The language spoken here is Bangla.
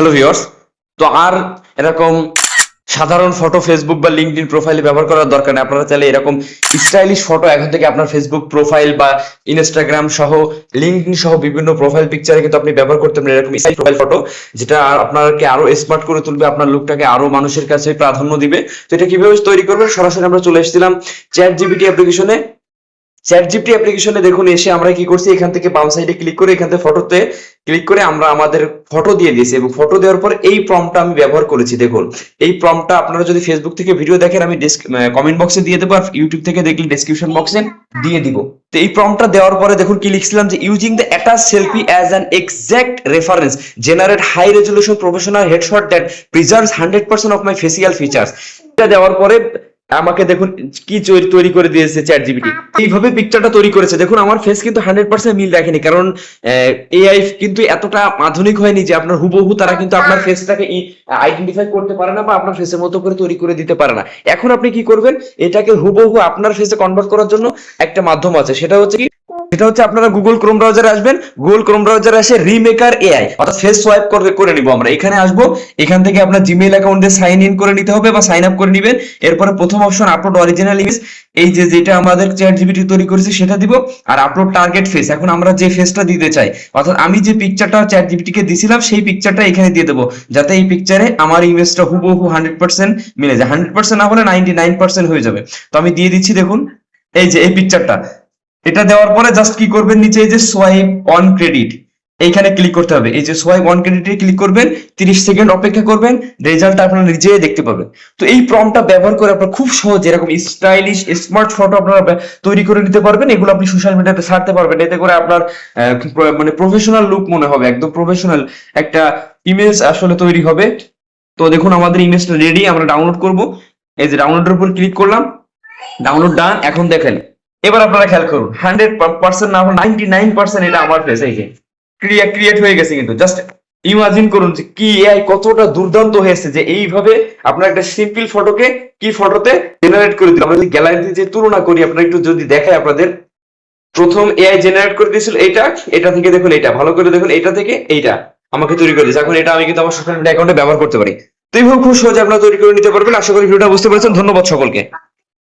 হ্যালো ভিউয়ার্স, তো আর এরকম সাধারণ ফটো ফেসবুক বা লিঙ্কডইন প্রোফাইলে ব্যবহার করার দরকার নেই। আপনারা চাইলে এরকম স্টাইলিশ ফটো এখন থেকে আপনার ফেসবুক প্রোফাইল বা ইনস্টাগ্রাম সহ লিঙ্কডইন সহ বিভিন্ন প্রোফাইল পিকচারে কিন্তু আপনি ব্যবহার করতে পারেন এরকম স্টাইল প্রোফাইল ফটো যেটা আপনাকে আরও স্মার্ট করে তুলবে, আপনার লুকটাকে আরও মানুষের কাছে প্রাধান্য দিবে। তো এটা কীভাবে তৈরি করবেন? সরাসরি আমরা চলে এসেছিলাম চ্যাট জিবিটি অ্যাপ্লিকেশনে চ্যাট অ্যাপ্লিকেশনে দেখুন, এসে আমরা কি করছি? এখান থেকে বাম সাইডে ক্লিক করে এখান থেকে ফটোতে ক্লিক করে আমরা আমাদের ফটো দিয়ে দিয়েছি এবং ফটো দেওয়ার পর এই প্রম্পটটা আমি ব্যবহার করেছি, দেখুন। এই প্রম্পটটা আপনারা যদি ফেসবুক থেকে ভিডিও দেখেন, আমি কমেন্ট বক্সে দিয়ে দেবো আর ইউটিউব থেকে দেখলে ডেসক্রিপশন বক্সে দিয়ে দিব। তো এই প্রম্পটটা দেওয়ার পরে দেখুন কি লিখছিলাম যে using the attach selfie as an exact reference generate high resolution professional headshot that preserves hundred percent of my facial features এটা দেওয়ার পরে আমাকে দেখুন কি তৈরি তৈরি করে দিয়েছে চ্যাট জিবিটি এইভাবে পিকচারটা তৈরি করেছে। দেখুন আমার ফেস কিন্তু হান্ড্রেড পার্সেন্ট মিল রাখেনি। কারণ এআই কিন্তু এতটা আধুনিক হয়নি যে আপনার হুবহু তারা কিন্তু আপনার ফেসটাকে আইডেন্টিফাই করতে পারে না বা আপনার ফেসের মতো করে তৈরি করে দিতে পারে না। এখন আপনি কি করবেন? এটাকে হুবহু আপনার ফেসে কনভার্ট করার জন্য একটা মাধ্যম আছে। সেটা হচ্ছে কি সেটা হচ্ছে আপনারা গুগল ক্রোম ব্রাউজারে আসবেন গুগল ক্রোম ব্রাউজারে এসে রিমেকার এআই অর্থাৎ ফেস সোয়াইপ করে করে নিব আমরা। এখানে আসব, এখান থেকে আপনার জিমেইল অ্যাকাউন্ট দিয়ে সাইন ইন করে নিতে হবে বা সাইন আপ করে নেবেন। এরপরে প্রথম অপশন আপলোড অরিজিনাল ইমেজ এই যে যেটা আমাদের চ্যাট জিপিটি তৈরি করেছে সেটা দিব, আর আপলোড টার্গেট ফেস এখন আমরা যে ফেসটা দিতে চাই, অর্থাৎ আমি যে পিকচারটা চ্যাট জিপিটি কে দিছিলাম, সেই পিকচারটা এখানে দিয়ে দেবো, যাতে এই পিকচারে আমার ইমেজটা হুবহু হান্ড্রেড পার্সেন্ট মিলে যায়। হান্ড্রেড পার্সেন্ট না হলে নাইনটি নাইন পার্সেন্ট হয়ে যাবে। তো আমি দিয়ে দিচ্ছি দেখুন, এই যে এই পিকচারটা এটা দেওয়ার পরে জাস্ট কি করবেন নিচে এই যে সোয়াইপ অন ক্রেডিট এইখানে ক্লিক করতে হবে। এই যে সোয়াইপ অন ক্রেডিটে ক্লিক করবেন 30 সেকেন্ড অপেক্ষা করবেন রেজাল্ট আপনারা নিজেই দেখতে পাবেন। তো এই প্রমটা ব্যবহার করে আপনারা খুব সহজ এরকম স্টাইলিশ স্মার্ট ফটো আপনারা তৈরি করে নিতে পারবেন। এগুলো আপনি সোশ্যাল মিডিয়াতে ছাড়তে পারবেন। এতে করে আপনার মানে প্রফেশনাল লুক মনে হবে, একদম প্রফেশনাল একটা ইমেজ আসলে তৈরি হবে। তো দেখুন, আমাদের ইমেজটা রেডি আমরা ডাউনলোড করব। এই যে ডাউনলোডের উপর ক্লিক করলাম। ডাউনলোড ডান এখন দেখেন। এবার আপনারা খেয়াল করুন হান্ড্রেড পার্সেন্ট না নাইনটি নাইন পার্সেন্ট এটা আমার ফেস এই যে। ক্রিয়েট ক্রিয়েট হয়ে গেছে কিন্তু জাস্ট ইমাজিন করুন যে কি এআই কতটা দুর্দান্ত হয়েছে যে এইভাবে আপনার একটা সিম্পল ফটোকে কি ফটোতে জেনারেট করে দিল। আমরা যদি গ্যালারিতে যে তুলনা করি, আপনারা একটু যদি দেখায় আপনাদের। প্রথম এআই জেনারেট করে দিয়েছিল এটা এটা থেকে দেখুন এটা ভালো করে দেখুন এটা থেকে এইটা আমাকে তৈরি করে দিয়েছে। এখন এটা আমি কিন্তু আমার সোশ্যাল মিডিয়া অ্যাকাউন্টে ব্যবহার করতে পারি। তো এইভাবে খুব সহজে আপনারা তৈরি করে নিতে পারবেন। আশা করি ভিডিওটা বুঝতে পেরেছেন। ধন্যবাদ সকলকে।